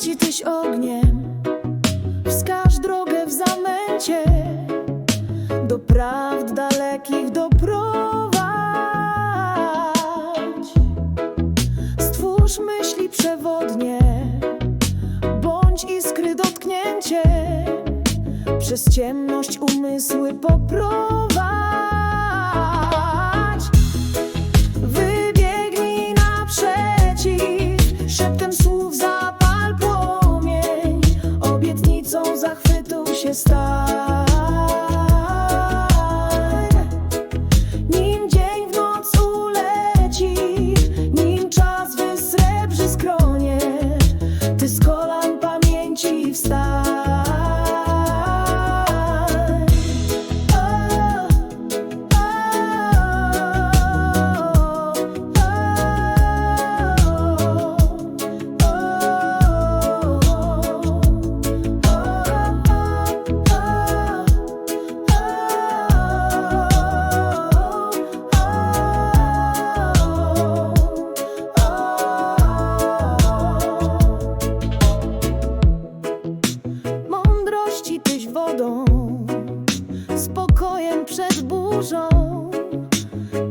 Bądź ogniem, wskaż drogę w zamęcie, do prawd dalekich doprowadź. Stwórz myśli przewodnie, bądź iskry dotknięcie, przez ciemność umysły poprowadź. Mądrości tyś wodą, spokojem przed burzą,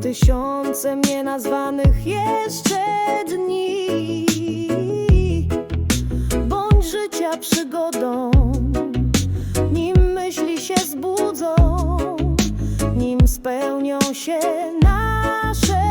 tysiącem nienazwanych jeszcze dni. Bądź życia przygodą, nim myśli się zbudzą, nim spełnią się nasze